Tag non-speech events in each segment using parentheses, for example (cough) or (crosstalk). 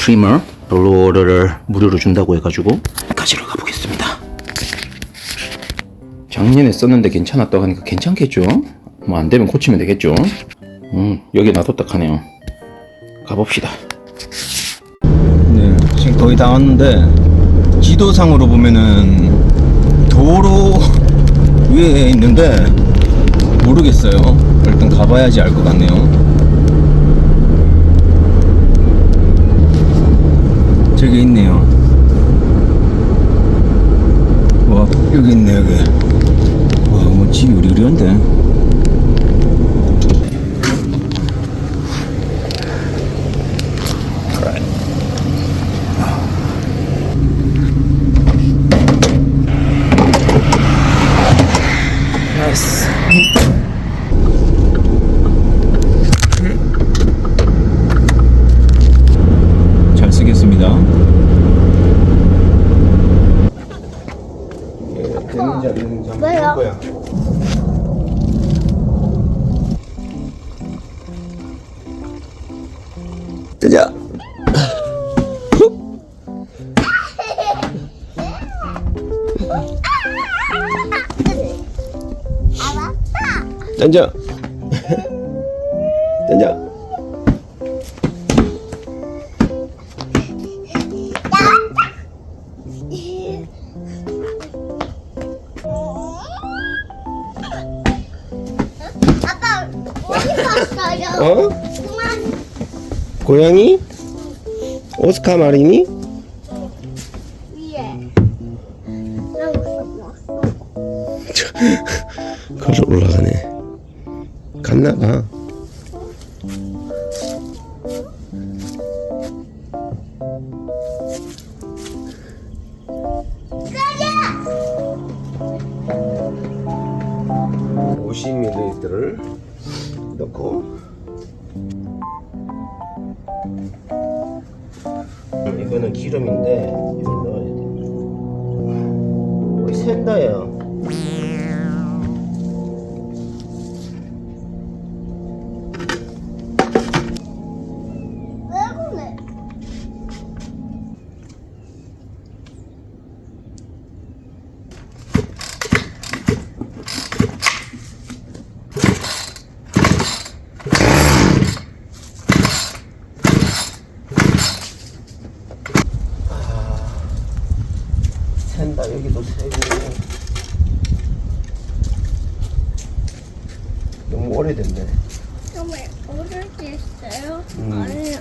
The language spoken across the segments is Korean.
트리머 블로어를 무료로 준다고 해가지고 가지러 가보겠습니다. 작년에 썼는데 괜찮았다고 하니까 괜찮겠죠? 뭐 안 되면 고치면 되겠죠? 음 여기 놔뒀다 하네요. 가봅시다. 네 지금 거의 다 왔는데 지도상으로 보면은 도로 (laughs) 위에 있는데 모르겠어요. 일단 가봐야지 알 것 같네요. 저기 있네요. 와, 여기 있네, 여기. 와, 뭐 집이 으리으리한데. 뜨자. 던져. (laughs) 던져. 아빠 어디 갔어요? 어? 고양이? 오스카 마리니? 위에. (laughs) 있어. 걸어 올라가네. 갔나 봐. 가자. 50ml를 넣고 이거는 기름인데 이걸 넣어야 돼. 거의. 왜 여기도 세고 너무 오래됐네. 때 있어요? 음. 아니요.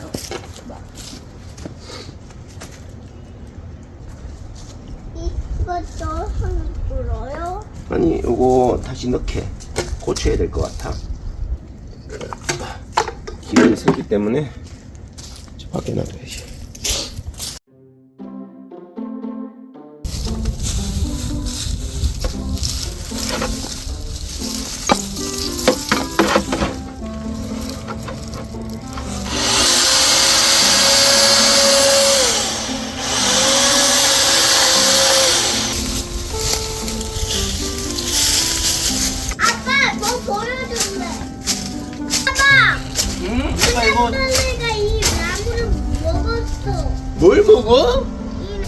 이것도 하나 불어요? 아니 이거 다시 넣게 고쳐야 될 것 같아. 기름이 새기 때문에 저 밖에 놔둬야지. 응? 내가 이 나무를 먹었어. 뭘 먹어? 이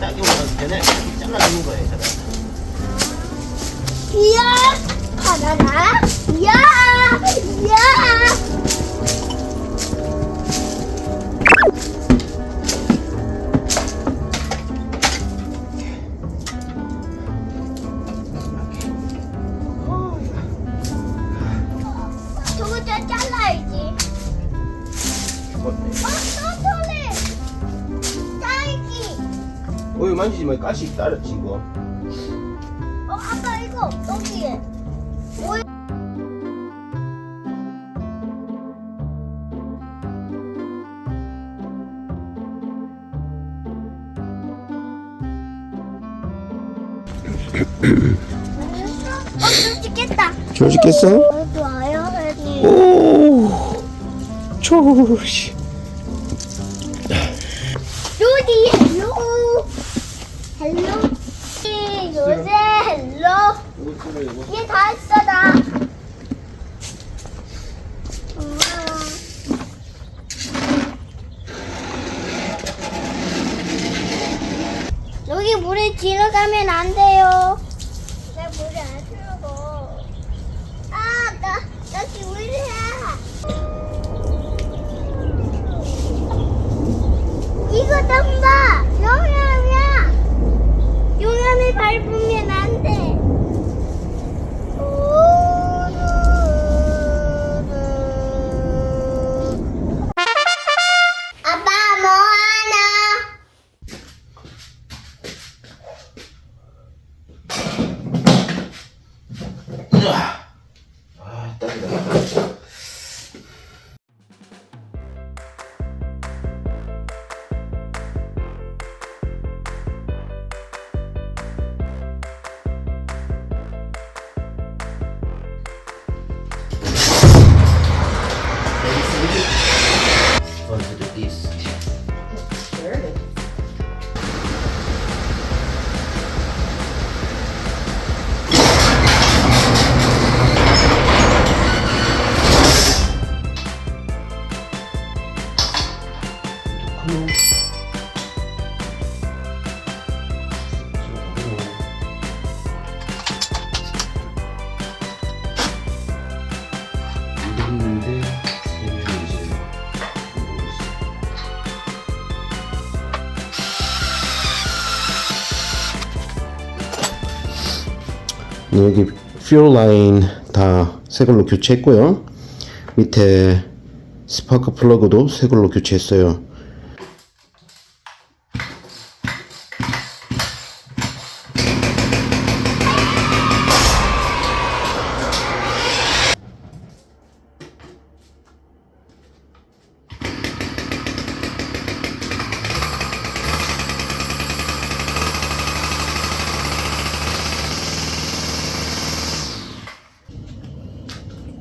딱이 되네. 잘라주는 거예요, 저는. 이야, 바나나, 이야, 이야. 마. 가시 따랐지, 이거. 어, 아빠 이거 여기에. 뭐 어, 좀 찍겠다. 줄 찍겠어? 어, 좋아요. 오, 조시. 로제 헬로 이게 다 했어 나. 여기 물에 들어가면 안돼. ああ、だけど。 여기 퓨어 라인 다 새 걸로 교체했고요. 밑에 스파크 플러그도 새 걸로 교체했어요.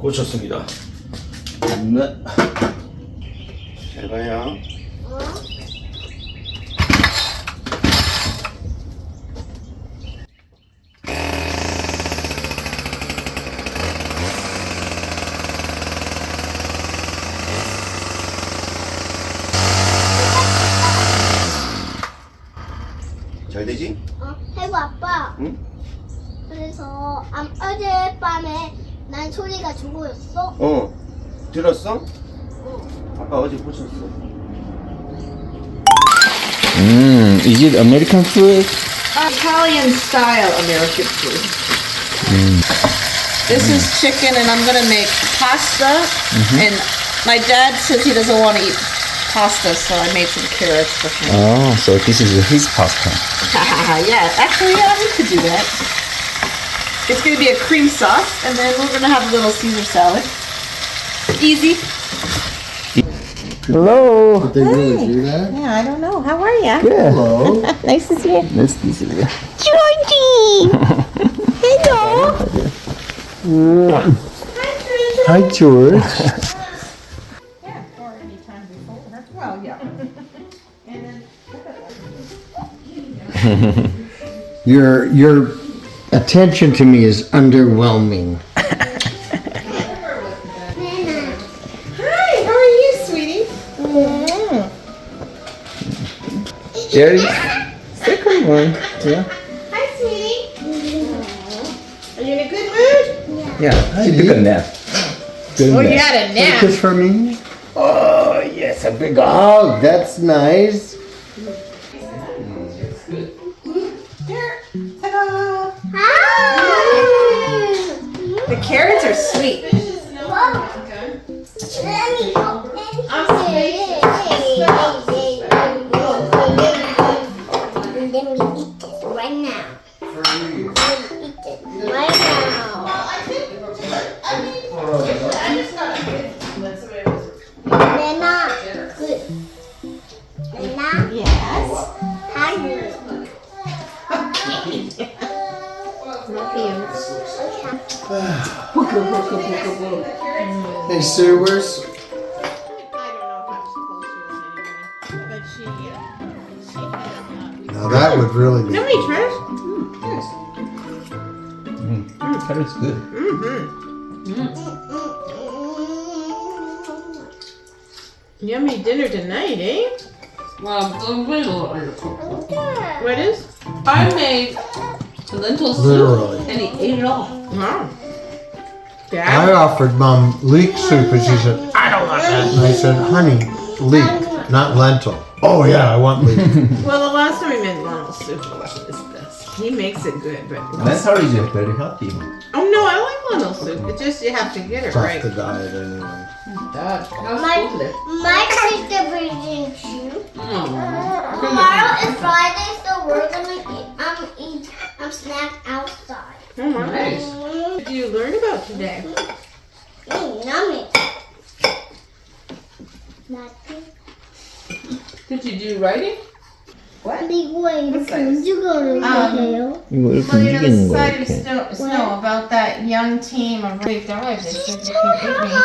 고쳤습니다. 네. 잘 가요. 난 소리가 죽어였어. 어. 들었어? 아빠 어제 고쳤어. 음, is it American food? Italian style American food. This is chicken, and I'm gonna make pasta. And my dad says he doesn't want to eat pasta, so I made some carrots for him. Oh, so this is his pasta. (laughs) yeah, actually, yeah, we could do that. It's gonna be a cream sauce, and then we're gonna have a little Caesar salad. Easy. Hello. They really do that? Yeah, I don't know. How are you? Good. Hello. (laughs) Nice to see you. Nice to see you. Georgie! (laughs) Hello! Hi, George. Yeah, or any time before. Well, yeah. And then Your your attention to me is underwhelming. Hi, how are you, sweetie? Jerry. Second one. Yeah. Hi, sweetie. Are you in a good mood? Yeah. She took a nap. Good Oh, nap. you had a nap. Kiss for me. Oh yes, a big one. Oh, that's nice. The carrots are sweet. Whoa. sewers? I don't know if I'm supposed to anyway, but she, uh, she had, no, Now that would really be. Nobody trash? Mm, yes. Hmm, that is good. Mm-hmm. Yummy dinner tonight, eh? Well, it's a little to cook. What is? I made lentil soup Literally. and he ate it all. Wow. I offered mom leek soup and she said, I don't want that. And I said, honey, leek, not lentil. Oh yeah, I want leek. (laughs) Well, the last time we made lentil soup was this. He makes it good, but Lentil is very healthy. oh no, I like lentil soup. It's just you have to get it It's off right. the diet anyway. Dad, how's My- school today? My sister brings shoe. Oh, Tomorrow is Friday, so we're gonna eat. I'm eat. I'm snack outside. oh nice Mm, What did you learn about today? mm, yummy. Nothing. Did you do writing? 이거 이렇게 움직여도 돼요? 이거 이렇게 Well, you know, the 움직이는 거야 side of 이렇게. snow, snow about that young team of Brave Dogs. They said they can eat me.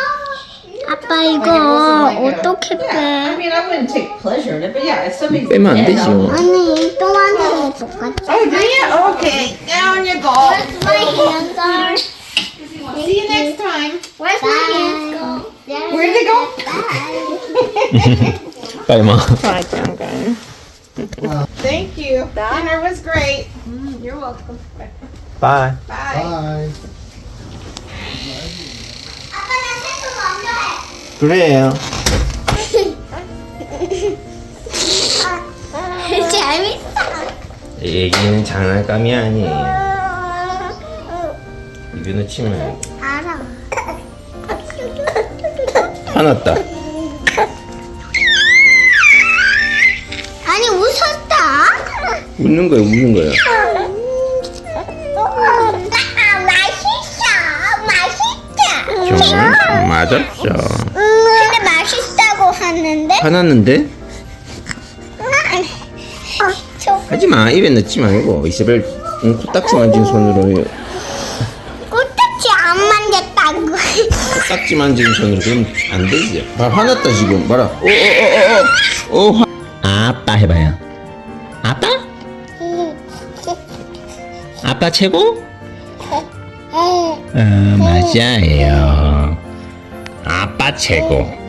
아빠 Like, it 이거 wasn't like a- 어떻게 Yeah, I 빼? mean, I wouldn't take pleasure in it, but yeah, if somebody's 빼면 안 dead, 되지. I'll- 아니 또 만드는 거 똑같아. Oh, do you? Okay, down you go. Where's my hands are? See you next time. Where's my hands go? Where'd they go? 빨리 마. Thank you. Dinner was great. You're welcome. 바이. Bye. Bye. 아빠 나 세수 먼저 해. 그래요. 재밌어. (laughs) 얘기는 장난감이 아니에요. 입에 치면 알아. 화났다. 아니 웃었다. 웃는 거야, 웃는 거야. 아, 맛있어. 맛있다. 좀 맞았죠. 음, 근데 맛있다고 하는데? 화났는데? 어, 저 하지 마. 입에 넣지 말고 이세벨 응, 코딱지 만진 손으로 만졌다고. 코딱지 만진 손으로 그럼 안 되지. 아, 화났다 지금. 봐라. 오오 오 오. 오, 화. 아빠 해봐요. 아빠? 아빠 최고? 어, 맞아요. 아빠 최고.